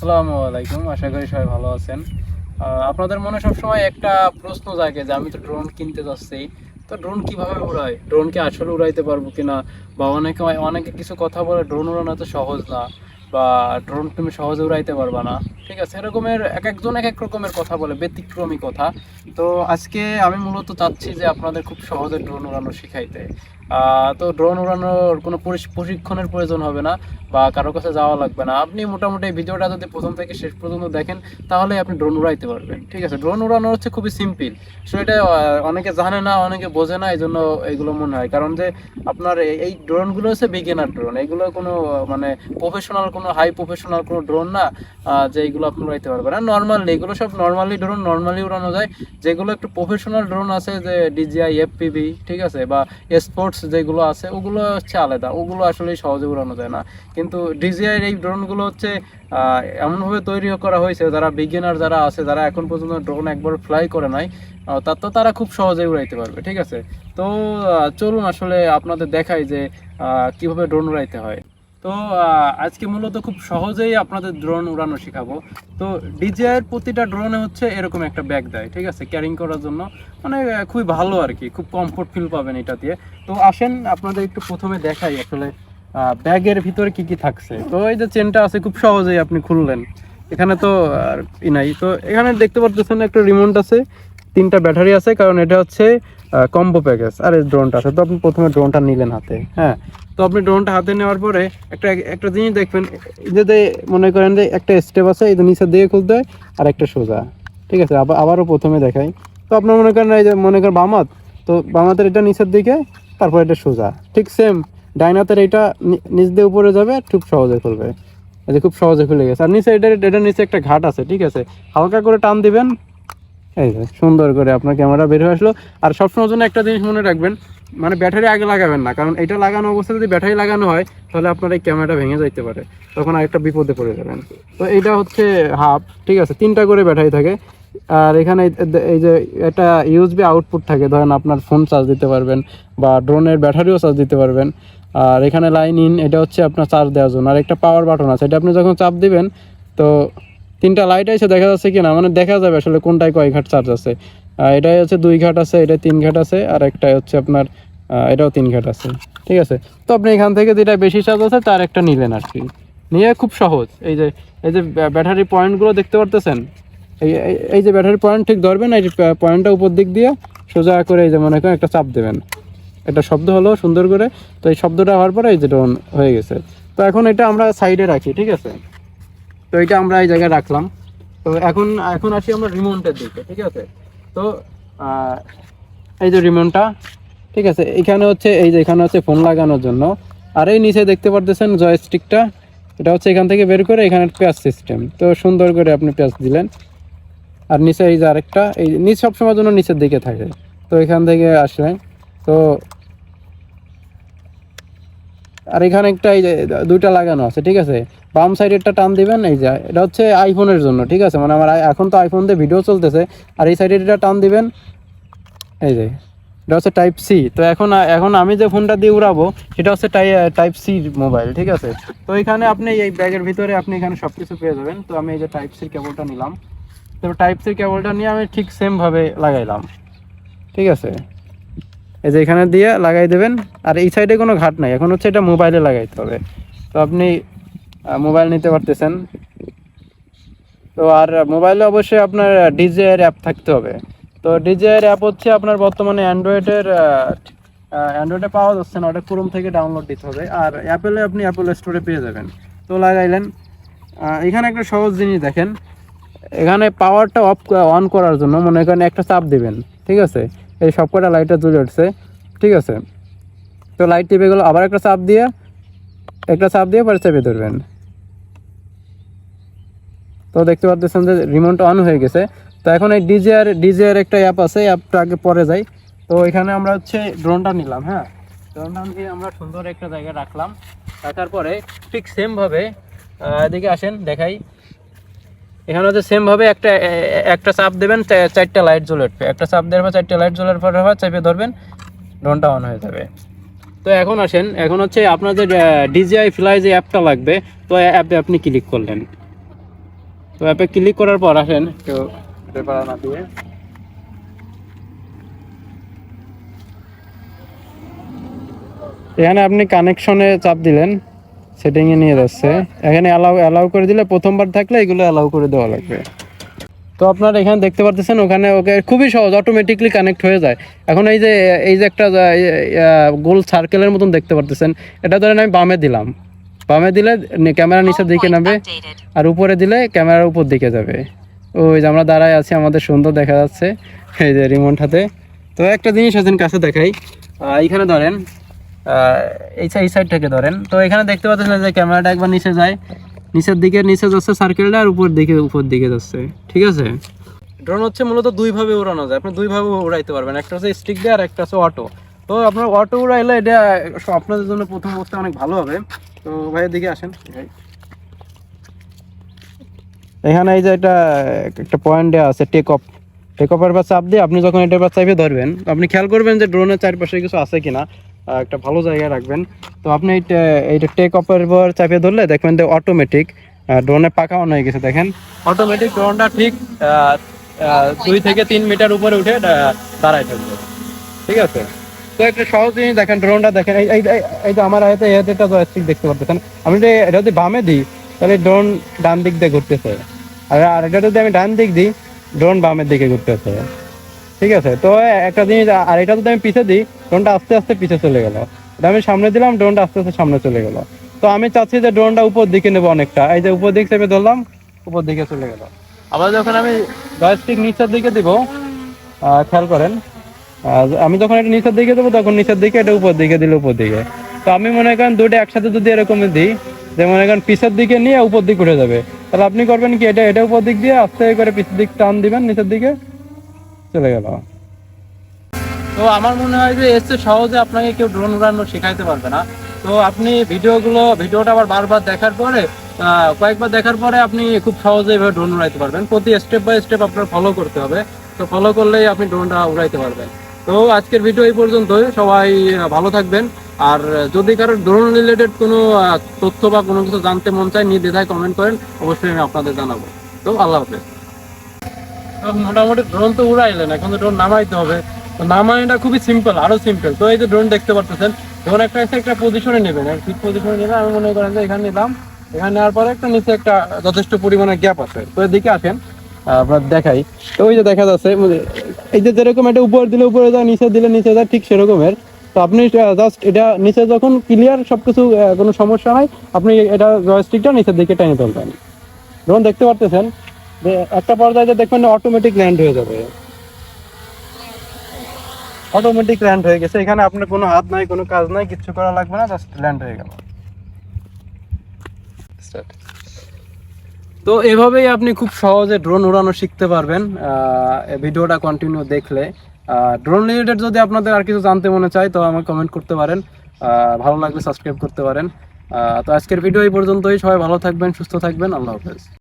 আসসালামু আলাইকুম, আশা করি সবাই ভালো আছেন। আপনাদের মনে সবসময় একটা প্রশ্ন জাগে যে আমি তো ড্রোন কিনতে যাচ্ছি, তো ড্রোন কীভাবে উড়াই ড্রোন কি আসলে উড়াইতে পারব কিনা? বা অনেকে অনেকে কিছু কথা বলে ড্রোন উড়ানো তো সহজ না, বা ড্রোন তুমি সহজে উড়াইতে পারবা না। ঠিক আছে, এরকমের এক একজন এক এক রকমের কথা বলে, ব্যতিক্রমী কথা। তো আজকে আমি মূলত চাচ্ছি যে আপনাদের খুব সহজে ড্রোন উড়ানো শিখাইতে। তো ড্রোন উড়ানোর কোনো প্রশিক্ষণের প্রয়োজন হবে না বা কারও কাছে যাওয়া লাগবে না। আপনি মোটামুটি ভিডিওটা যদি প্রথম থেকে শেষ পর্যন্ত দেখেন, তাহলে আপনি ড্রোন উড়াইতে পারবেন। ঠিক আছে ড্রোন উড়ানো হচ্ছে খুবই সিম্পল সো এটা অনেকে জানে না, অনেকে বোঝে না এই জন্য এইগুলো মনে হয়। কারণ যে আপনার এই- এই ড্রোনগুলো হচ্ছে বিগিনার ড্রোন এগুলো কোনো মানে প্রফেশনাল কোনো হাই প্রফেশনাল কোনো ড্রোন না যে এইগুলো আপনি উড়াইতে পারবেন। আর নর্মালি এগুলো সব নর্মালি ড্রোন নর্মালি উড়ানো যায়। যেগুলো একটু প্রফেশনাল ড্রোন আছে, যে ডিজিআই এফপিবি ঠিক আছে, বা স্পোর্টস যেগুলো আছে, ওগুলো হচ্ছে আলাদা। ওগুলো আসলে সহজে উড়ানো যায় না। কিন্তু ডিজিআই এই ড্রোনগুলো হচ্ছে এমনভাবে তৈরি করা হয়েছে, যারা বিজ্ঞানার যারা আছে, যারা এখন পর্যন্ত ড্রোন একবার ফ্লাই করে নাই তার তা তারা খুব সহজে উড়াইতে পারবে, ঠিক আছে? তো চলুন আসলে আপনাদের দেখাই যে কীভাবে ড্রোন উড়াইতে হয়। তো আজকে মূলত খুব সহজেই আপনাদের ড্রোন উড়ানো শেখাবো। তো ডিজিআইয়ের প্রতিটা ড্রোনে হচ্ছে এরকম একটা ব্যাগ দেয়, ঠিক আছে? ক্যারিং করার জন্য। মানে খুবই ভালো আর কি, খুব কমফোর্ট ফিল পাবেন এটা দিয়ে। তো, আসেন, আপনাদের একটু প্রথমে দেখাই আসলে ব্যাগের ভিতরে কি কি থাকছে। তো, এই যে চেনটা আছে, খুব সহজেই আপনি খুললেন। এখানে তো আর ই নাই। তো, এখানে দেখতে পারতেছেন একটা রিমোট আছে। তিনটা ব্যাটারি আছে, কারণ এটা হচ্ছে কম্বো প্যাকেজ আর এই ড্রোনটা আছে। তো আপনি প্রথমে ড্রোনটা নিলেন হাতে হ্যাঁ? তো আপনি ড্রোনটা হাতে নেওয়ার পরে একটা একটা জিনিস দেখবেন এই যে যে মনে করেন যে একটা স্টেপ আছে, এই নিচের দিকে খুলতে হয়, আর একটা সোজা। ঠিক আছে? আবার, আবারও প্রথমে দেখাই। তো আপনার মনে করেন, এই যে মনে করেন বামাত তো বামাতের এটা নিচের দিকে, তারপর এটা সোজা। ঠিক সেম ডাইনাতের এটা নিচ দিয়ে উপরে যাবে, খুব সহজে খুলবে। এই যে খুব সহজে খুলে গেছে। আর নিচে এটা এটা নিচে একটা ঘাট আছে, ঠিক আছে? হালকা করে টান দিবেন এই সুন্দর করে আপনার ক্যামেরা বের হয়ে আসলো। আর সবসময় জন্য একটা জিনিস মনে রাখবেন মানে ব্যাটারি আগে লাগাবেন না, কারণ এটা লাগানো অবস্থায় যদি ব্যাটারি লাগানো হয়, তাহলে আপনার এই ক্যামেরাটা ভেঙে যাইতে পারে। তখন আরেকটা বিপদে পড়ে যাবেন। তো এইটা হচ্ছে হাফ, ঠিক আছে, তিনটা করে ব্যাটারি থাকে। আর এখানে এই- যে একটা ইউএসবি আউটপুট থাকে, ধরেন আপনার ফোন চার্জ দিতে পারবেন বা ড্রোনের ব্যাটারিও চার্জ দিতে পারবেন। আর এখানে লাইন ইন এটা হচ্ছে আপনার চার্জ দেওয়ার জন্য। আর একটা পাওয়ার বাটন আছে, এটা আপনি যখন চাপ দিবেন, তো তিনটা লাইট আছে দেখা যাচ্ছে কিনা মানে দেখা যাবে আসলে কোনটায় কয় ঘাট চার্জ আছে। এটাই হচ্ছে দুই ঘাট আছে এটা তিন ঘাট আছে, আর একটা হচ্ছে আপনার এটাও তিন ঘাট আছে। ঠিক আছে? তো আপনি এখান থেকে যেটা বেশি চার্জ আছে, তার একটা নিলেন আর কি। নিয়ে খুব সহজ। এই যে এই যে ব্যাটারি পয়েন্টগুলো দেখতে পারতেছেন? এই, এই- যে ব্যাটারি পয়েন্ট ঠিক ধরবেন, এই পয়েন্টটা উপর দিক দিয়ে সোজা করে এই যে মনে করেন একটা চাপ দেবেন। একটা শব্দ হলো, সুন্দর করে। তো এই শব্দটা হওয়ার পরে এই যে ড্রোন হয়ে গেছে। তো এখন এটা আমরা সাইডে রাখি, ঠিক আছে? তো এটা আমরা এই জায়গায় রাখলাম। তো এখন এখন আসি আমরা রিমোটের দিকে, ঠিক আছে? তো এই যে রিমোনটা, ঠিক আছে? এখানে হচ্ছে, এই যে এখানে হচ্ছে ফোন লাগানোর জন্য। আর এই নিচে দেখতে পারতেছেন জয়স্টিকটা এটা হচ্ছে এখান থেকে বের করে এখানে পেঁয়াজ সিস্টেম তো সুন্দর করে আপনি পেঁয়াজ দিলেন। আর নিচে এই যে আরেকটা, এই নিচ সবসময়ের জন্য নিচের দিকে থাকে। তো এখান থেকে আসলেন। তো আর এখানে একটা এই যে, দুইটা লাগানো আছে, ঠিক আছে? বাম সাইডেরটা টান দিবেন, এই যে, এটা হচ্ছে আইফোনের জন্য, ঠিক আছে? মানে আমার এখন তো আইফোন দিয়ে ভিডিও চলতেছে, আর এই সাইডের এটা টান দিবেন, এই যে, এটা হচ্ছে টাইপ সি তো এখন এখন আমি যে ফোনটা দিয়ে উড়াবো, সেটা হচ্ছে টাই টাইপ সি মোবাইল ঠিক আছে? তো এখানে আপনি এই ব্যাগের ভিতরে আপনি এখানে সব কিছু পেয়ে যাবেন। তো আমি এই যে টাইপ সির কেবলটা নিলাম। তো টাইপ সির কেবলটা নিয়ে আমি ঠিক সেমভাবে লাগাইলাম, ঠিক আছে? এই যে এখানে দিয়ে লাগাই দেবেন। আর এই সাইডে কোনো ঘাট নাই। এখন হচ্ছে এটা মোবাইলে লাগাইতে হবে। তো আপনি মোবাইল নিতে পারতেছেন। তো আর মোবাইলে অবশ্যই আপনার ডিজের অ্যাপ থাকতে হবে। তো ডিজের অ্যাপ হচ্ছে আপনার বর্তমানে অ্যান্ড্রয়েডের অ্যান্ড্রয়েডে পাওয়া যাচ্ছে না। ওটা ক্রোম থেকে ডাউনলোড দিতে হবে। আর অ্যাপেলে আপনি অ্যাপেল স্টোরে পেয়ে যাবেন। তো লাগাইলেন। এখানে একটা সহজ জিনিস দেখেন। এখানে পাওয়ারটা অফ অন করার জন্য মনে করেন একটা চাপ দিবেন। ঠিক আছে? এই সবকটা লাইটটা জ্বলে উঠছে, ঠিক আছে? তো লাইট টিপে গেলো আবার একটা চাপ দিয়ে, একটা চাপ দিয়ে পরে চেপে ধরবেন। তো দেখতে পাচ্ছেন যে রিমোট অন হয়ে গেছে। তো এখন এই ডিজিআর ডিজিআর একটা অ্যাপ আছে অ্যাপটা আগে পরে যাই। তো এখানে আমরা হচ্ছে ড্রোনটা নিলাম হ্যাঁ? ড্রোনটা নিয়ে আমরা সুন্দর একটা জায়গায় রাখলাম। রাখার পরে ঠিক সেমভাবে এদিকে আসেন, দেখাই। এখানে হচ্ছে সেম ভাবে একটা একটা চাপ দেবেন চারটা লাইট জ্বলে উঠবে। একটা চাপ দেওয়ার পর চারটা লাইট জ্বলার পর আবার চেপে ধরবেন ড্রোনটা অন হয়ে যাবে। তো এখন আসেন এখন হচ্ছে আপনাদের ডিজিআই ফ্লাই যে অ্যাপটা লাগবে তো অ্যাপে আপনি ক্লিক করলেন। তো অ্যাপে ক্লিক করার পর আসেন পেপার না দিয়ে। এখানে আপনি কানেকশনে চাপ দিলেন। সেটিংয়ে নিয়ে যাচ্ছে। এখানে অ্যালাউ অ্যালাউ করে দিলে প্রথমবার থাকলে এগুলো অ্যালাউ করে দেওয়া লাগবে। তো আপনারা এখানে দেখতে পারতেছেন ওখানে ওকে খুবই সহজ অটোমেটিকলি কানেক্ট হয়ে যায়। এখন এই যে এই যে একটা গোল সার্কেলের মতন দেখতে পারতেছেন। এটা ধরেন আমি বামে দিলাম। বামে দিলে ক্যামেরা নিচের দিকে নামবে আর উপরে দিলে ক্যামেরার উপর দিকে যাবে। ওই যে আমরা দাঁড়ায় আছি আমাদের সুন্দর দেখা যাচ্ছে। এই যে রিমোট হাতে তো একটা জিনিস আছেন কাছে দেখাই। আহ, এইখানে ধরেন এই এই সাইড থেকে ধরেন। তো এখানে দেখতে পাচ্ছেন যে ক্যামেরাটা একবার নিচে যায়। নিচের দিকে, নিচে যাচ্ছে সার্কেলটা আর উপর দিকে উপর দিকে যাচ্ছে। ঠিক আছে? ড্রোন হচ্ছে মূলত দুইভাবে উড়ানো যায়। আপনি দুইভাবে উড়াইতে পারবেন। একটা হচ্ছে স্টিক দিয়ে আর একটা হচ্ছে অটো তো আপনার অটো উড়াইলে এটা আপনাদের জন্য প্রথম অবস্থায় অনেক ভালো হবে। তো ভাইয়ের দিকে আসেন। ভাই। এখানে এই যে এটা একটা পয়েন্ট আছে টেক অফ টেক অফের বা চাপ দিয়ে আপনি যখন এটার বা চাপে ধরবেন, আপনি খেয়াল করবেন যে ড্রোনের চারপাশে কিছু আছে কিনা। একটা ভালো জায়গায় রাখবেন। তো আপনি এইটা এইটা টেক অফের পর চাপে ধরলে দেখবেন যে অটোমেটিক ড্রোনে পাকা অন হয়ে গেছে দেখেন। অটোমেটিক ড্রোনটা ঠিক দুই থেকে তিন মিটার উপরে উঠে দাঁড়ায় থাকবে। ঠিক আছে? তো একটা সহজ জিনিস দেখেন ড্রোনটা দেখেন এই এই- যে আমার হাতে এই হাতে একটা জয়স্টিক দেখতে পাচ্ছেন আমি যদি এটা যদি বামে দিই তাহলে ড্রোন ডান দিক দিয়ে ঘুরতেছে। আর আর এটা যদি আমি ডান দিক দিই ড্রোন বামের দিকে ঘুরতেছে। ঠিক আছে? তো একটা জিনিস, আর এটা যদি আমি পিছে দিই ড্রোনটা আস্তে আস্তে পিছে চলে গেল। এটা আমি সামনে দিলাম ড্রোনটা আস্তে আস্তে সামনে চলে গেল। তো আমি চাচ্ছি যে ড্রোনটা উপর দিকে নেব অনেকটা। এই যে উপর দিক চেপে ধরলাম, উপর দিকে চলে গেল। আবার যখন আমি জয়স্টিক নিচের দিকে দিব খেয়াল করেন আমি যখন এটা নিচের দিকে দেবো, তখন নিচের দিকে এটা উপর দিকে দিলে উপর দিকে। তো আমি মনে করেন দুটো একসাথে যদি এরকম দিই, যে মনে করেন পিছের দিকে নিয়ে উপর দিক উঠে যাবে। তাহলে আপনি করবেন কি, এটা এটা উপর দিক দিয়ে আস্তে করে পিছের দিক টান দিবেন নিচের দিকে। চলে গেল। তো আমার মনে হয় যে চেয়ে সহজে আপনাকে কেউ ড্রোন উড়ানো শেখাইতে পারবে না। তো আপনি ভিডিওগুলো, ভিডিওটা আবার বারবার দেখার পরে কয়েকবার দেখার পরে আপনি খুব সহজে এভাবে ড্রোন উড়াইতে পারবেন। প্রতি স্টেপ বাই স্টেপ আপনার ফলো করতে হবে। তো ফলো করলেই আপনি ড্রোনটা উড়াইতে পারবেন। তো আজকের ভিডিও এই পর্যন্তই। সবাই ভালো থাকবেন। আর যদি কারও ড্রোন রিলেটেড কোনো তথ্য বা কোনো কিছু জানতে মন চায় নির্দ্বিধায় কমেন্ট করেন, অবশ্যই আমি আপনাদের জানাব। তো আল্লাহ হাফেজ। মোটামুটি ড্রোন তো উড়াইলেন এখন তো ড্রোন নামাইতে হবে। তো নামাইটা খুবই সিম্পল আরও সিম্পল তো এই যে ড্রোন দেখতে পারতেছেন ড্রোন একটা একটা পজিশনে নেবেন আর ঠিক পজিশনে নেবেন আমি মনে করেন যে এখানে নিলাম। এখানে নেওয়ার পরে একটা নিচে একটা যথেষ্ট পরিমাণে গ্যাপ আছে। তো এদিকে আসেন আপনার দেখাই। তো ওই যে দেখা যাচ্ছে মানে এই যে যেরকম এটা উপর দিলে উপরে যায় নিচে দিলে নিচে যায় ঠিক সেরকমের। তো আপনি জাস্ট এটা নিচে যখন ক্লিয়ার সবকিছু আহ, কোনো সমস্যা নাই আপনি এটা জয়স্টিকটা নিচের দিকে টেনে তুলবেন। ড্রোন দেখতে পারতেছেন? যে একটা পর্যায়ে দেখবেন অটোমেটিক ল্যান্ড হয়ে যাবে। অটোমেটিক ল্যান্ড হয়ে গেছে। এখানে আপনার কোনো হাত নাই, কোনো কাজ নাই কিছু করা লাগবে না জাস্ট ল্যান্ড হয়ে গেল। তো এভাবেই আপনি খুব সহজে ড্রোন উড়ানো শিখতে পারবেন। ভিডিওটা কন্টিনিউ দেখলে। ড্রোন রিলেটেড যদি আপনাদের আর কিছু জানতে মনে চায়, তো আমাকে কমেন্ট করতে পারেন। ভালো লাগলে সাবস্ক্রাইব করতে পারেন। তো আজকের ভিডিও এই পর্যন্তই। সবাই ভালো থাকবেন, সুস্থ থাকবেন। আল্লাহ হাফেজ।